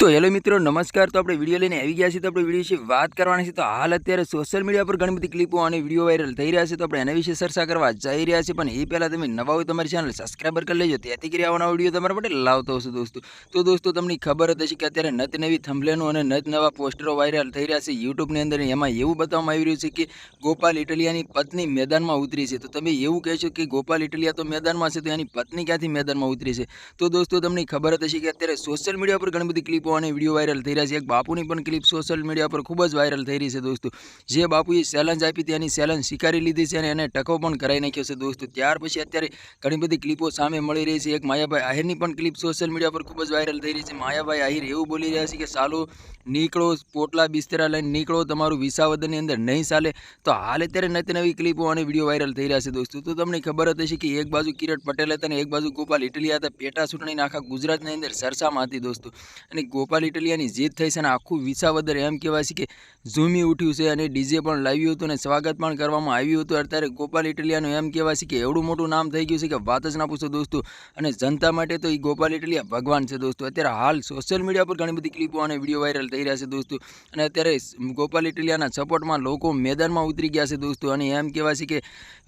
તો હેલો મિત્રો, નમસ્કાર. તો આપણે વીડિયો લઈને આવી ગયા છીએ. તો આપણે વીડિયો વિશે વાત કરવાની છે. તો હાલ અત્યારે સોશિયલ મીડિયા પર ઘણી બધી ક્લિપો અને વીડિયો વાયરલ થઈ રહ્યા છે. તો આપણે એના વિશે ચર્ચા કરવા જઈ રહ્યા છીએ. પણ એ પહેલાં તમે નવા હોય તમારી ચેનલ સબસ્ક્રાઈબર કરી લેજો. તેથી કરી આવવાના વીડિયો તમારા માટે લાવતો હશે દોસ્તો. તો દોસ્તો, તમને ખબર જ હશે કે અત્યારે નત નવી થંભલેનો અને નત નવા પોસ્ટરો વાયરલ થઈ રહ્યા છે. યુટ્યુબની અંદર એમાં એવું બતાવવામાં આવી રહ્યું છે કે ગોપાલ ઇટલિયાની પત્ની મેદાનમાં ઉતરી છે. તો તમે એવું કહેશો કે ગોપાલ ઇટલિયા તો મેદાનમાં છે, તો એની પત્ની ક્યાંથી મેદાનમાં ઉતરી છે? તો દોસ્તો, તમને ખબર જ કે અત્યારે સોશિયલ મીડિયા પર ઘણી બધી ક્લિપો અને વીડિયો વાયરલ થઈ રહ્યા છે. એક બાપુની પણ ક્લિપ સોશિયલ મીડિયા પર ખૂબ જ વાયરલ થઈ રહી છે દોસ્તો. જે બાપુએ ચેલેન્જ આપી હતી, એની ચેલેન્જ સ્વીકારી લીધી છે અને એને ટકો પણ કરાવી નાખ્યો છે દોસ્તો. ત્યાર પછી અત્યારે ઘણી બધી ક્લિપો સામે મળી રહી છે. એક માયાભાઈ આહિરની પણ ક્લિપ સોશિયલ મીડિયા પર ખૂબ જ વાયરલ થઈ રહી છે. માયાભાઈ આહિર એવું બોલી રહ્યા છે કે, સાલો, નીકળો, પોટલા બિસ્તરા લઈને નીકળો, તમારું વિસાવદનની અંદર નહીં ચાલે. તો હાલ અત્યારે નવી નવી ક્લિપો અને વીડિયો વાયરલ થઈ રહ્યા છે દોસ્તો. તો તમને ખબર હતી હશે કે એક બાજુ કિરટ પટેલ હતા અને એક બાજુ ગોપાલ ઇટલી હતા. પેટા ચૂંટણીના આખા ગુજરાતની અંદર ચર્ચામાં હતી દોસ્તો. અને ગોપાલ ઇટલિયાની જીત થઈ છે અને આખું વિસાવદર એમ કહેવાય છે કે ઝૂમી ઉઠ્યું છે અને ડીજે પણ લાવ્યું હતું અને સ્વાગત પણ કરવામાં આવ્યું હતું. અત્યારે ગોપાલ ઇટલિયાનું એમ કહેવાય છે કે એવડું મોટું નામ થઈ ગયું છે કે વાત જ ના પૂછો દોસ્તો. અને જનતા માટે તો એ ગોપાલ ઇટલિયા ભગવાન છે દોસ્તો. અત્યારે હાલ સોશિયલ મીડિયા પર ઘણી બધી ક્લિપો અને વીડિયો વાયરલ થઈ રહ્યા છે દોસ્તો. અને અત્યારે ગોપાલ ઇટલિયાના સપોર્ટમાં લોકો મેદાનમાં ઉતરી ગયા છે દોસ્તો. અને એમ કહેવાય છે કે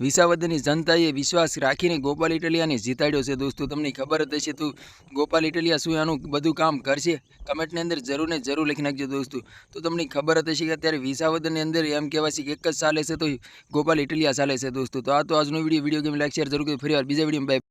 વિસાવદરની જનતાએ વિશ્વાસ રાખીને ગોપાલ ઇટલિયાને જીતાડ્યો છે દોસ્તો. તમને ખબર જ હશે તો ગોપાલ ઇટલિયા શું એનું બધું કામ કરશે? કમેન્ટની અંદર જરૂર ને જરૂર લખી નાખજો દોસ્તો. તો તમને ખબર હતી કે અત્યારે વિસાવદરની અંદર એમ કહેવાય છે કે એક જ ચાલે છે તો ગોપાલ ઇટલિયા ચાલે છે દોસ્તો. તો આ તો આજનો video video game like, share જરૂર ફરી વાર બીજા વીડિયો બાય.